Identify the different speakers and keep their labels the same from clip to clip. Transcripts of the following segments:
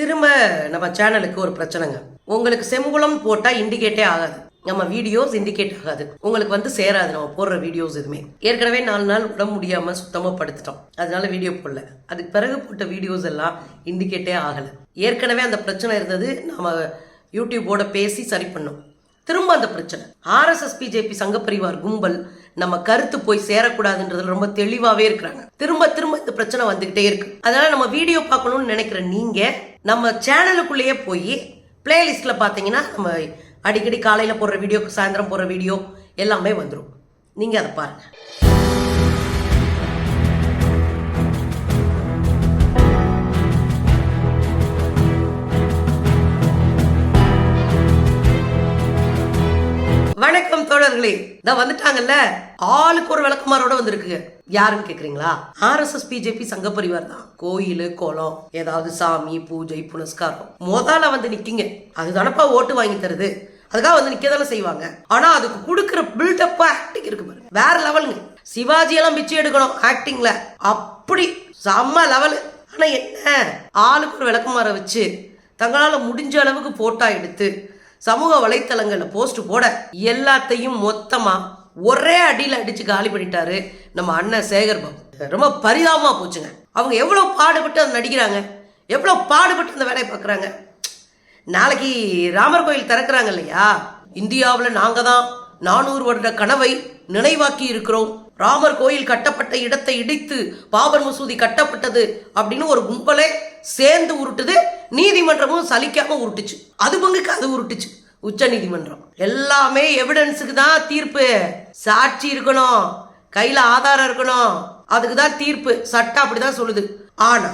Speaker 1: திரும்ப நம்ம சேனலுக்கு ஒரு பிரச்சனைங்க. உங்களுக்கு செங்குளம் போட்டால் இண்டிகேட்டே ஆகாது. நம்ம வீடியோஸ் இண்டிகேட் ஆகாது. உங்களுக்கு வந்து சேராது நம்ம போடுற வீடியோஸ் எதுவுமே. ஏற்கனவே நாலு நாள் உடம்பு முடியாம சுத்தமா படுத்துட்டோம். அதனால வீடியோ போடல. அதுக்கு பிறகு போட்ட வீடியோஸ் எல்லாம் இண்டிகேட்டே ஆகல. ஏற்கனவே அந்த பிரச்சனை இருந்தது. நம்ம யூடியூபோட பேசி சரி பண்ணோம். திரும்ப அந்த பிரச்சனை. ஆர்எஸ்எஸ் பிஜேபி சங்கப்பரிவார் கும்பல் நம்ம கருத்து போய் சேரக்கூடாதுன்றதுல ரொம்ப தெளிவாவே இருக்கிறாங்க. திரும்ப திரும்ப இந்த பிரச்சனை வந்துகிட்டே இருக்கு. அதனால நம்ம வீடியோ பார்க்கணும்னு நினைக்கிற நீங்க நம்ம சேனலுக்குள்ளேயே போய் பிளேலிஸ்ட்ல பாத்தீங்கன்னா நம்ம அடிக்கடி காலையில போடுற வீடியோ சாயந்தரம் போடுற வீடியோ எல்லாமே வந்துடும் நீங்க அதை பாருங்க. வணக்கம் தோழர்களே. இதான் வந்துட்டாங்கல்ல? ஆளுக்கு ஒரு விளக்குமாரோட வந்திருக்கு. யாருன்னு கேக்குறீங்களா? ஆர்எஸ்எஸ் பிஜேபி சங்க பரிவார் தான். கோயில் குளம் ஏதாவது சாமி பூஜை புனஸ்காரம். முதல்ல வந்து நிக்கிங்க. அதுதானப்பா ஓட்டு வாங்கி தருது. அதுக்காக வந்து நிக்க தானே செய்வாங்க. ஆனா அதுக்கு கொடுக்குற பில்டப் ஆக்டிங் இருக்கு பாருங்க. வேற லெவலுங்க சிவாஜி எல்லாம் பிச்சை எடுக்கணும் ஆக்டிங்ல அப்படி. செம்ம லெவலு ஆனா என்ன? ஆளுக்கு ஒரு விளக்குமாரை வச்சு தங்களால் முடிஞ்ச அளவுக்கு போட்டா எடுத்து சமூக வலைத்தளங்களில் போஸ்ட் போட எல்லாத்தையும் மொத்தமா ஒரே அடியில் அடிச்சு காலி பண்ணிட்டாரு நம்ம அண்ணன் சேகர் பாபு. ரொம்ப பரிதாபமா போச்சுங்க. அவங்க எவ்வளவு பாடுபட்டு அதை நடிக்கிறாங்க? எவ்வளவு பாடுபட்டு அந்த வேலையை பார்க்குறாங்க? நாளைக்கு ராமர் கோயில் திறக்கிறாங்க இல்லையா? இந்தியாவில் நாங்கள் தான் நானூறு வருட கனவை நினைவாக்கி இருக்கிறோம். ராமர் கோயில் கட்டப்பட்ட இடத்தை இடித்து பாபர் மசூதி கட்டப்பட்டது அப்படின்னு ஒரு கும்பலே சேர்ந்து உருட்டுது. நீதிமன்றமும் சலிக்காம உருட்டுச்சு. அது பங்குக்கு அது உருட்டுச்சு. உச்ச நீதிமன்றம். எல்லாமே எவிடன்ஸுக்கு தான் தீர்ப்பு. சாட்சி இருக்கணும். கையில ஆதாரம் இருக்கணும். அதுக்கு தான் தீர்ப்பு. சட்டம் அப்படிதான் சொல்லுது. ஆனா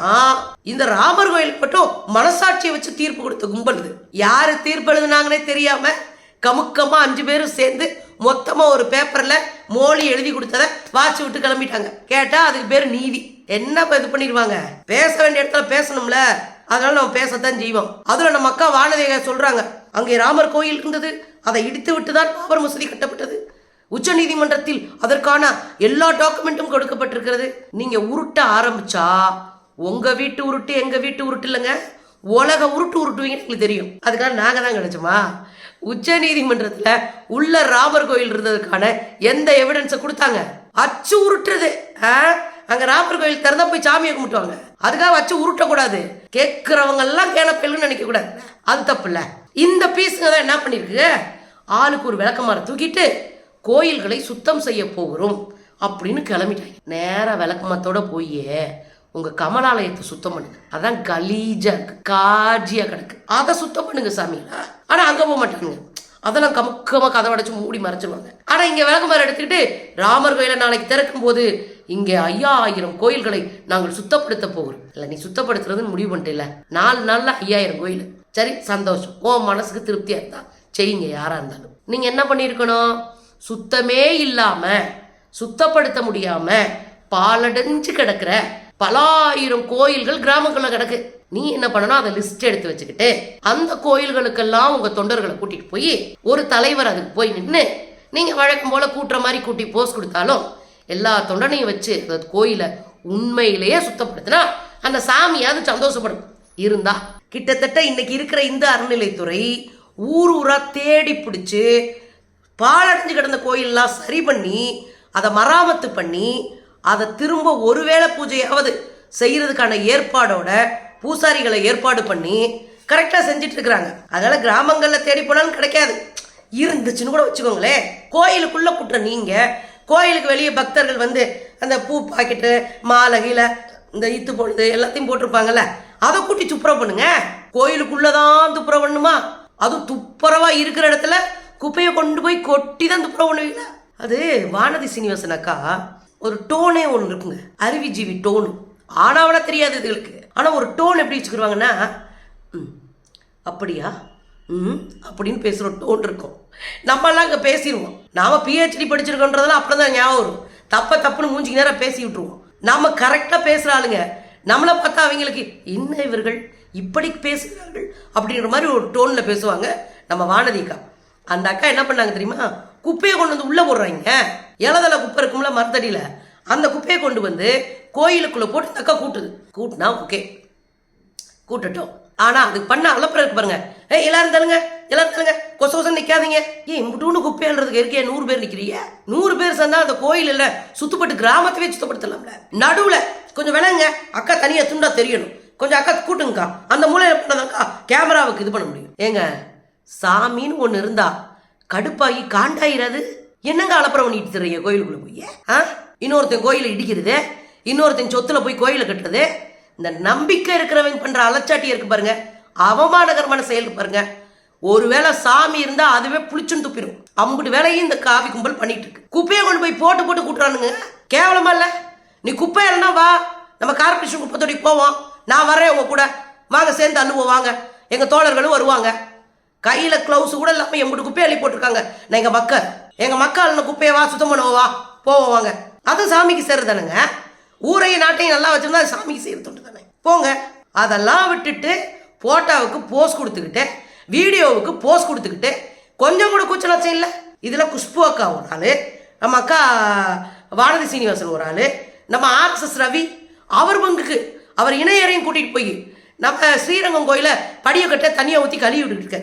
Speaker 1: இந்த ராமர் கோயிலுக்கு மட்டும் மனசாட்சியை வச்சு தீர்ப்பு கொடுத்த கும்பல் இது. யாரு தீர்ப்பு எழுதுனாங்கன்னே தெரியாம கமுக்கமா அஞ்சு பேரும் சேர்ந்து மொத்தமாக ஒரு பேப்பரில் மோலி எழுதி கொடுத்ததை வாட்சி விட்டு கிளம்பிட்டாங்க. கேட்டால் அதுக்கு பேர் நீதி. என்ன இது பண்ணிடுவாங்க? பேச வேண்டிய இடத்துல பேசணும்ல. அதனால நம்ம பேசத்தான் செய்வோம். அதில் நம்ம அக்கா வானதேக சொல்கிறாங்க அங்கே ராமர் கோயில் இருந்தது. அதை இடித்து விட்டு தான் பாபர் மசூதி கட்டப்பட்டது. உச்ச நீதிமன்றத்தில் அதற்கான எல்லா டாக்குமெண்ட்டும் கொடுக்கப்பட்டிருக்கிறது. நீங்கள் உருட்ட ஆரம்பிச்சா உங்கள் வீட்டு உருட்டு எங்கள் வீட்டு உருட்டு இல்லைங்க? உலக உருட்டு உருட்டுவீங்கன்னு எங்களுக்கு தெரியும். அதுக்காக நாங்கள் தான் கிடைச்சோமா உச்ச நீதிமன்றத்துல உள்ள ராமர் கோயில் இருந்ததுக்கான எந்த எவிடன்ஸை கொடுத்தாங்க? அச்சு உருட்டுறது. ஆ? அங்க ராமர் கோயில் திறந்தா போய் சாமியை கும்பிட்டுவாங்க. அதுக்காக வச்சு உருட்டக்கூடாது. கேட்கிறவங்க எல்லாம் கேனப்பெல்னு நினைக்க கூடாது அது தப்பு இல்ல இந்த பீஸுங்க தான் என்ன பண்ணிருக்கு? ஆளுக்கு ஒரு விளக்கமாற தூக்கிட்டு கோயில்களை சுத்தம் செய்ய போகிறோம் அப்படின்னு கிளம்பிட்டாங்க. நேர விளக்கமத்தோட போய் உங்க கமலாலயத்தை சுத்தம் பண்ணுங்க. அதான் கலீஜா காஜியா கிடக்கு. அதை சுத்தம் பண்ணுங்க சாமி. ஆனால் அங்கே போக மாட்டாங்க அதெல்லாம் கமுக்கமாக கதை அடைச்சு மூடி மறைச்சிருவாங்க. ஆனால் இங்கே விளக்குமாறு எடுத்துக்கிட்டு ராமர் கோயிலை நாளைக்கு திறக்கும் போது இங்க ஐயாயிரம் கோயில்களை நாங்கள் சுத்தப்படுத்த போகிறோம். இல்லை நீ சுத்தப்படுத்துறதுன்னு முடிவு பண்ணிட்டேல நாலு நாளில் ஐயாயிரம் கோயில். சரி சந்தோஷம். ஓ மனசுக்கு திருப்தியாக இருந்தா. செய்யுங்க யாராக இருந்தாலும். நீங்கள் என்ன பண்ணியிருக்கணும்? சுத்தமே இல்லாமல் சுத்தப்படுத்த முடியாமல் பாலடைஞ்சு கிடக்குற பலாயிரம் கோயில்கள் கிராமங்களில் கிடக்கு. நீ என்ன பண்ணணும்? அதை லிஸ்ட் எடுத்து வச்சுக்கிட்டு அந்த கோயில்களுக்கெல்லாம் உங்க தொண்டர்களை கூட்டிட்டு போய் ஒரு தலைவர் அதுக்கு போய் நின்று நீங்க வழக்கம் போல கூட்டுற மாதிரி கூட்டி போஸ் கொடுத்தாலும் எல்லா தொண்டனையும் வச்சு அந்த கோயிலை உண்மையிலேயே சுத்தப்படுத்தினா அந்த சாமியாவது சந்தோஷப்படும். இருந்தா கிட்டத்தட்ட இன்னைக்கு இருக்கிற இந்த அறநிலைத்துறை ஊர் ஊரா தேடி பிடிச்சு பாழடைஞ்சு கிடந்த கோயிலெல்லாம் சரி பண்ணி அதை மராமத்து பண்ணி அதை திரும்ப ஒருவேளை பூஜையாவது செய்கிறதுக்கான ஏற்பாடோட பூசாரிகளை ஏற்பாடு பண்ணி கரெக்டாக செஞ்சுட்டு இருக்கிறாங்க அதனால கிராமங்களில் தேடி போனாலும் கிடைக்காது. இருந்துச்சுன்னு கூட வச்சுக்கோங்களேன். கோயிலுக்குள்ள குற்ற நீங்க கோயிலுக்கு வெளியே பக்தர்கள் வந்து அந்த பூ பாக்கெட்டு மாலை கீழே இந்த இத்து பொழுது எல்லாத்தையும் போட்டிருப்பாங்கல்ல அதை கூட்டி துப்புரவு பண்ணுங்க. கோயிலுக்குள்ளதான் துப்புரவு பண்ணுமா? அதுவும் துப்புரவா இருக்கிற இடத்துல குப்பையை கொண்டு போய் கொட்டி தான் துப்புரவு பண்ணுவீங்க அது வானதி சீனிவாசன் அக்கா ஒரு டோனே ஒன்று இருக்குங்க. அருவிஜீவி டோனு. ஆனாவனா தெரியாது இதுகளுக்கு. ஆனால் ஒரு டோன் எப்படி வச்சுக்கிடுவாங்கன்னா ம் அப்படியா? ம் அப்படின்னு பேசுகிற டோன் இருக்கும். நம்மெல்லாம் அங்கே பேசிடுவோம் நாம் பிஹெச்டி படிச்சிருக்கோன்றதெல்லாம் அப்படி தான் ஞாபகம் வரும். தப்ப தப்புன்னு மூஞ்சிக்கு நேரம் பேசி விட்டுருவோம். நம்ம கரெக்டாக பேசுகிற ஆளுங்க நம்மளை பார்த்தா அவங்களுக்கு என்ன இவர்கள்? இப்படி பேசுகிறார்கள்? அப்படின்ற மாதிரி ஒரு டோனில் பேசுவாங்க நம்ம வானதிக்கா அந்த அக்கா என்ன பண்ணாங்க தெரியுமா? குப்பையை கொண்டு வந்து உள்ளே போடுறாங்க. இலதலை குப்பை இருக்கும்ல மரத்தடியில். அந்த குப்பையை கொண்டு வந்து கோயிலுக்குள்ளே போட்டு அந்த அக்கா கூட்டுது. கூட்டினா ஓகே கூட்டட்டும். ஆனால் அதுக்கு பண்ண அலப்பறம் இருக்கு பாருங்க. ஏ எல்லாரும் தள்ளுங்க எல்லாரும் தள்ளுங்க. கொச கொசம் நிற்காதீங்க ஏன் இம்புட்டுன்னு குப்பை அள்ளுறதுக்கு இருக்கே நூறு பேர் நிற்கிறீங்க நூறு பேர் சேர்ந்தா அந்த கோயில் இல்லை சுத்தப்பட்டு கிராமத்தவே சுத்தப்படுத்தலாம்ல? நடுவில் கொஞ்சம் வேணாங்க அக்கா தனியாக துண்டா தெரியணும். கொஞ்சம் அக்கா கூட்டுங்கக்கா. அந்த மூலையில் பண்ணதாக்கா கேமராவுக்கு இது பண்ண முடியும். ஏங்க சாமின்னு ஒன்று இருந்தா கடுப்பாகி காண்டாயிராது? என்னங்க அலப்பறம் பண்ணிட்டு தர்றீங்க கோயிலுக்குள்ளே போய் ஆ? இன்னொருத்தன் கோயிலை இடிக்கிறது இன்னொருத்தன் சொத்துல போய் கோயிலை கட்டுறது. இந்த நம்பிக்கை இருக்கிறவங்க பண்ற அலச்சாட்டி இருக்கு பாருங்க. அவமானகரமான செயலுக்கு பாருங்க. ஒருவேளை சாமி இருந்தா அதுவே புளிச்சுன்னு துப்பிடும் அம்புட்டு வேலையும் இந்த காவி கும்பல் பண்ணிட்டு இருக்கு. குப்பையை கொண்டு போய் போட்டு போட்டு கூட்டுறானுங்க. கேவலமா இல்ல? நீ குப்பை இல்லைன்னா வா. நம்ம கார்பரேஷன் குப்பை போவோம். நான் வரேன் உங்க கூட. வாங்க சேர்ந்து அள்ளுவோம் வாங்க. எங்க தோழர்களும் வருவாங்க. கையில கிளவுஸ் கூட இல்லாம எம்பிட்டு குப்பையை அள்ளி போட்டிருக்காங்க. நான் எங்க மக்கள். எங்க மக்கள் குப்பையை வா சுத்தம் பண்ணுவோம் வா. போவோம் வாங்க. அது சாமிக்கு சேர்றதானுங்க? ஊரையும் நாட்டையும் நல்லா வச்சிருந்தா அது சாமிக்கு செய்யறது தானே. போங்க. அதெல்லாம் விட்டுட்டு போட்டோவுக்கு போஸ் கொடுத்துக்கிட்டு வீடியோவுக்கு போஸ் கொடுத்துக்கிட்டு கொஞ்சம் கூட கூச்சலாச்சும் இல்லை. இதில் குஷ்பு அக்கா ஒரு ஆள் நம்ம அக்கா வானதி சீனிவாசன் ஒரு ஆள் நம்ம ஆர்எஸ்எஸ் ரவி அவர் பங்குக்கு அவர் இணையரையும் கூட்டிகிட்டு போய் நம்ம ஸ்ரீரங்கம் கோயில படியை கட்ட தண்ணியை ஊற்றி கழுவி விட்டுட்டு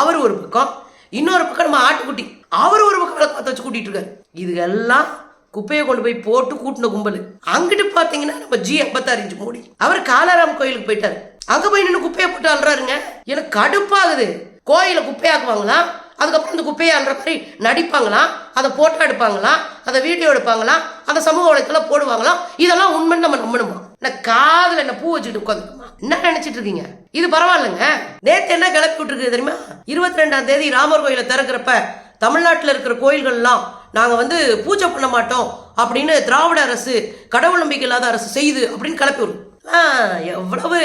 Speaker 1: அவர் ஒரு பக்கம் இன்னொரு பக்கம் நம்ம ஆட்டுக்குட்டி அவர் ஒரு பக்கம் பார்த்து வச்சு கூட்டிகிட்டு இருக்காரு. இதுகெல்லாம் குப்பையை கொண்டு போய் போட்டு கூட்டின கும்பல். அங்கிட்டு பாத்தீங்கன்னா நம்ம ஜி ஐம்பத்தாறு இன்ச்சு மூடி. அவர் காலாராம் கோயிலுக்கு போயிட்டாரு. அங்க போய் நின்று குப்பையை போட்டு அல்றாருங்க எனக்கு கடுப்பாகுது. கோயிலை குப்பையாக்குவாங்களாம் அதுக்கப்புறம் இந்த குப்பையை அல்ற மாதிரி நடிப்பாங்களாம் அதை போட்டோ எடுப்பாங்களாம் அதை வீடியோ எடுப்பாங்களாம் அதை சமூக வலைத்தள போடுவாங்களாம் இதெல்லாம் உண்மைன்னு நம்ம நம்பணுமா? நான் காதில் என்ன பூ வச்சுட்டு உட்காந்து என்ன நினைச்சிட்டு இருக்கீங்க? இது பரவாயில்லைங்க. நேத்து என்ன கிளப்பி விட்டுருக்கு தெரியுமா? இருபத்தி ரெண்டாம் தேதி ராமர் கோயிலை திறக்கிறப்ப தமிழ்நாட்டில் இருக்கிற கோயில்கள்லாம் நாங்கள் வந்து பூஜை பண்ண மாட்டோம் அப்படின்னு திராவிட அரசு கடவுள் நம்பிக்கை இல்லாத அரசு செய்யுது அப்படின்னு கிளப்பி விடும் ஆ, எவ்வளவு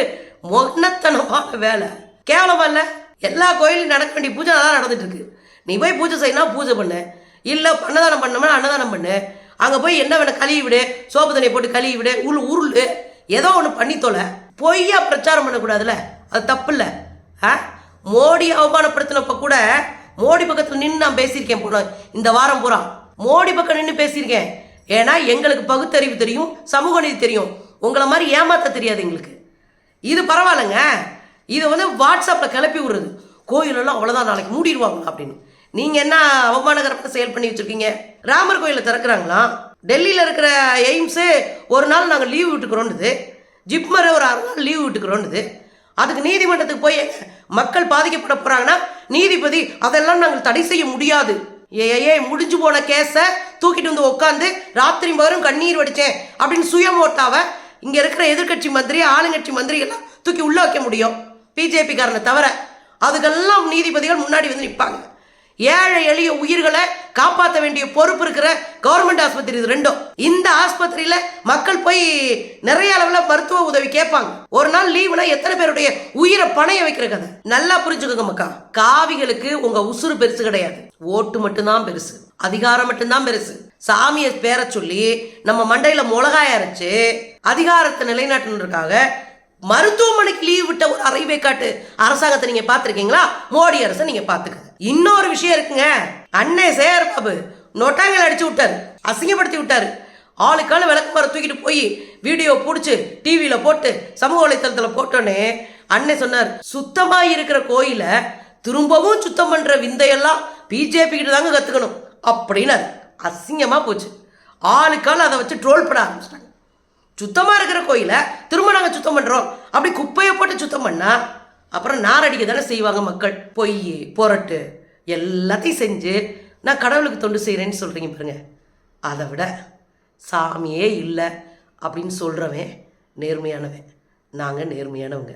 Speaker 1: மொன்னத்தனமான வேலை. கேவலமா இல்லை? எல்லா கோயிலும் நடக்க வேண்டிய பூஜை தான் நடந்துட்டு இருக்கு. நீ போய் பூஜை செய்யணும் பூஜை பண்ணு. இல்லை அன்னதானம் பண்ணோம்னா அன்னதானம் பண்ணு. அங்கே போய் என்ன வேணும் கழுவி விடு சோப்பு தண்ணியை போட்டு கழுவி விடு உள் உருள். ஏதோ ஒன்று பண்ணி தொலை. பொய்யா பிரச்சாரம் பண்ணக்கூடாதுல்ல. அது தப்பு இல்லை. ஆ? மோடி அவமானப்படுத்தினப்ப கூட மோடி பக்கத்தில் நின்று நான் பேசியிருக்கேன் பூரா இந்த வாரம் பூரா. மோடி பக்கம் நின்று பேசியிருக்கேன். ஏன்னா எங்களுக்கு பகுத்தறிவு தெரியும் சமூக நீதி தெரியும். உங்களை மாதிரி ஏமாத்த தெரியாது எங்களுக்கு. இது பரவாயில்லைங்க. இது வந்து வாட்ஸ்அப்பில் கிளப்பி விடுறது. கோயிலெல்லாம் அவ்வளோதான் நாளைக்கு மூடிடுவாங்க அப்படின்னு. நீங்கள் என்ன அவமானகரமாக செயல் பண்ணி வச்சுருக்கீங்க? ராமர் கோயிலில் திறக்கிறாங்களாம் டெல்லியில் இருக்கிற எய்ம்ஸு ஒரு நாள் நாங்கள் லீவ் விட்டுக்கிறோன்னுது. ஜிப்மரை ஒரு ஆறு நாள் லீவ் விட்டுக்கிறோன்னுது. அதுக்கு நீதிமன்றத்துக்கு போய் மக்கள் பாதிக்கப்பட போறாங்கன்னா நீதிபதி அதெல்லாம் நாங்கள் தடை செய்ய முடியாது. ஏ ஏ முடிஞ்சு போன கேஸை தூக்கிட்டு வந்து உட்காந்து ராத்திரி வரும் கண்ணீர் வடிச்சேன் அப்படின்னு சுயமோட்டாவை இங்கே இருக்கிற எதிர்க்கட்சி மந்திரி ஆளுங்கட்சி மந்திரி எல்லாம் தூக்கி உள்ளே வைக்க முடியும். பிஜேபி காரனை தவிர அதுக்கெல்லாம் நீதிபதிகள் முன்னாடி வந்து நிற்பாங்க ஏழை எளிய உயிர்களை காப்பாற்ற வேண்டிய பொறுப்பு இருக்கிற கவர்மெண்ட் ஆஸ்பத்திரி இது ரெண்டும். இந்த ஆஸ்பத்திரியில மக்கள் போய் நிறைய அளவுல மருத்துவ உதவி கேட்பாங்க. ஒரு நாள் லீவுனா எத்தனை பேருடைய உயிரை பணைய வைக்கிற கதை? நல்லா புரிஞ்சுக்கோங்க மக்கா. காவிகளுக்கு உங்க உசுறு பெருசு கிடையாது. ஓட்டு மட்டும்தான் பெருசு. அதிகாரம் மட்டும்தான் பெருசு. சாமியை பேர சொல்லி நம்ம மண்டையில மிளகாய அரைச்சு அதிகாரத்தை நிலைநாட்டுனதுக்காக மருத்துவமனைக்கு லீவ் விட்ட ஒரு அரைவை காட்டு அரசாங்கத்தை நீங்க பாத்திருக்கீங்களா மோடி அரசை நீங்க பாத்துக்கங்க இன்னொரு விஷயம் இருக்குங்க. அண்ணே சேகர் பாபு நொட்டாங்கல் அடிச்சு விட்டாரு. அசிங்கப்படுத்தி விட்டாரு. ஆளுக்கான விளக்குமார தூக்கிட்டு போய் வீடியோ பிடிச்சி டிவியில போட்டு சமூக வலைத்தளத்துல போட்டோன்னே அண்ணே சொன்னார் சுத்தமா இருக்கிற கோயிலை திரும்பவும் சுத்தம் பண்ற விந்தையெல்லாம் பிஜேபி கிட்ட தாங்க கத்துக்கணும். அப்படின்னாரு. அசிங்கமா போச்சு. ஆளுக்கால் அதை வச்சு ட்ரோல் பண்ண ஆரம்பிச்சிட்டாங்க. சுத்தமாக இருக்கிற கோயிலை திரும்ப நாங்கள் சுத்தம் பண்ணுறோம் அப்படி குப்பையை போட்டு சுத்தம் பண்ணா அப்புறம் நாரடிக்க தானே செய்வாங்க மக்கள். பொய் பொரட்டு எல்லாத்தையும் செஞ்சு நான் கடவுளுக்கு தொண்டு செய்கிறேன்னு சொல்கிறீங்க பாருங்க. அதை விட சாமியே இல்லை அப்படின்னு சொல்கிறவன் நேர்மையானவன். நாங்கள் நேர்மையானவங்க.